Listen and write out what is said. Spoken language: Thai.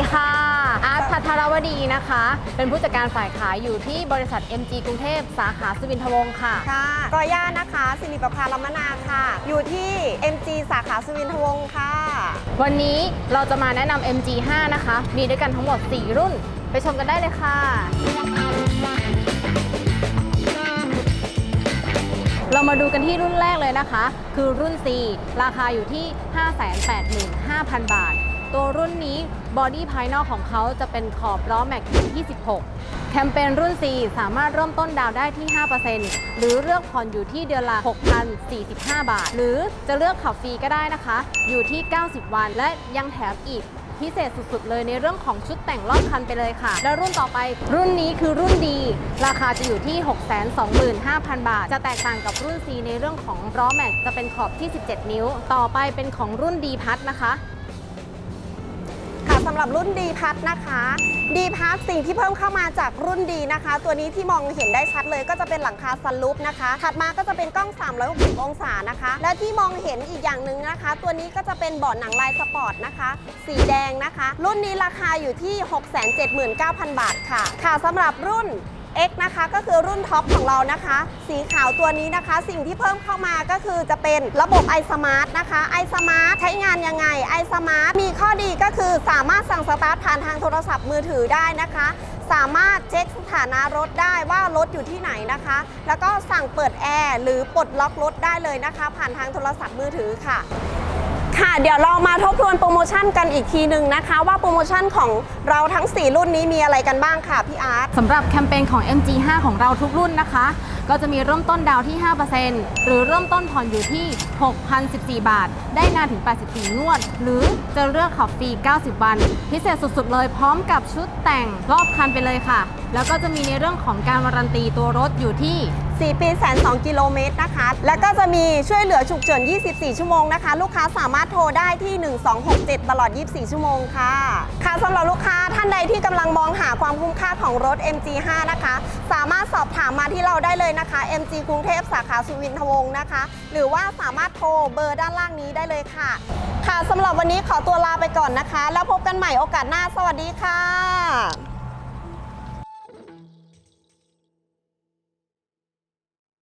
วัสดีค่ะ อาร์ตพัทรวดีนะคะ เป็นผู้จัดการฝ่ายขายอยู่ที่บริษัท MG กรุงเทพสาขาสุวินทวงศ์ค่ะ ค่ะกอย่านะคะสิริประภาลมนาค่ะ อยู่ที่ MG สาขาสุวินทวงศ์ค่ะ วันนี้เราจะมาแนะนำ MG 5 นะคะ มีด้วยกันทั้งหมด 4 รุ่น ไปชมกันได้เลยค่ะ เรามาดูกันที่รุ่นแรกเลยนะคะ คือรุ่น C ราคาอยู่ที่ 585,000 บาท ตัวรุ่นนี้บอดี้ภายนอกของเขาจะเป็นขอบล้อแม็กที่26 แคมเปญรุ่น C สามารถเริ่มต้นดาวได้ที่ 5%หรือเลือกผ่อนอยู่ที่เดือนละ 6,045 บาท หรือจะเลือกขับฟรีก็ได้นะคะ อยู่ที่ 90 วัน และยังแถมอีกพิเศษสุด ๆ เลยในเรื่องของชุดแต่งรอบคันไปเลยค่ะ แล้วรุ่นต่อไป รุ่นนี้คือรุ่นดี ราคาจะอยู่ที่ 625,000 บาท จะแตกต่างกับรุ่น C ในเรื่องของล้อแม็กจะเป็นขอบที่ 17 นิ้ว ต่อไปเป็นของรุ่นดีพัทนะคะำหรับรุ่นดีพัทนะคะดีพัทสิ่งที่เพิ่มเข้ามาจากรุ่นดีนะคะ ตัวนี้ที่มองเห็นได้ชัดเลยก็จะเป็นหลังคาซันรูปนะคะ ถัดมาก็จะเป็นกล้อง 360 องศานะคะ และที่มองเห็นอีกอย่างหนึ่งนะคะ ตัวนี้ก็จะเป็นเบาะหนังลายสปอร์ตนะคะ สีแดงนะคะ รุ่นนี้ราคาอยู่ที่ 679,000 บาทค่ะ ค่ะสำหรับรุ่น X นะคะก็คือรุ่นท็อปของเรานะคะ สีขาวตัวนี้นะคะ สิ่งที่เพิ่มเข้ามาก็คือจะเป็นระบบ iSmart นะคะ iSmart ใช้งานยังไง iSmart มีข้อดีก็คือสามารถสั่งสตาร์ทผ่านทางโทรศัพท์มือถือได้นะคะ สามารถเช็คสถานะรถได้ว่ารถอยู่ที่ไหนนะคะ แล้วก็สั่งเปิดแอร์หรือปลดล็อกรถได้เลยนะคะ ผ่านทางโทรศัพท์มือถือค่ะ ค่ะเดี๋ยวเรามาทบทวนโปรโมชั่นกันอีกทีหนึ่งนะคะ ว่าโปรโมชั่นของเราทั้ง 4 รุ่นนี้มีอะไรกันบ้างค่ะพี่อาร์ตสำหรับแคมเปญของ MG 5 ของเราทุกรุ่นนะคะ ก็จะมีเริ่มต้นดาวที่ 5%หรือเริ่มต้นผ่อนอยู่ที่ 6,014 บาท ได้นานถึง 84 งวด หรือจะเลือกขับฟรี 90 วัน พิเศษสุดๆ เลยพร้อมกับชุดแต่งรอบคันไปเลยค่ะ แล้วก็จะมีในเรื่องของการวารันตีตัวรถอยู่ที่4ปีแสน2กิโลเมตรนะคะ แล้วก็จะมีช่วยเหลือฉุกเฉิน 24 ชั่วโมงนะคะ ลูกค้าสามารถโทรได้ที่ 1267 ตลอด 24 ชั่วโมงค่ะ ค่ะสำหรับลูกค้า ท่านใดที่กำลังมองหาความคุ้มค่าของรถ MG5 นะคะ สามารถสอบถามมาที่เราได้เลยนะคะ MG กรุงเทพสาขาสุวินทวงศ์นะคะ หรือว่าสามารถโทรเบอร์ด้านล่างนี้ได้เลยค่ะ ค่ะสำหรับวันนี้ขอตัวลาไปก่อนนะคะ แล้วพบกันใหม่โอกาสหน้า สวัสดีค่ะ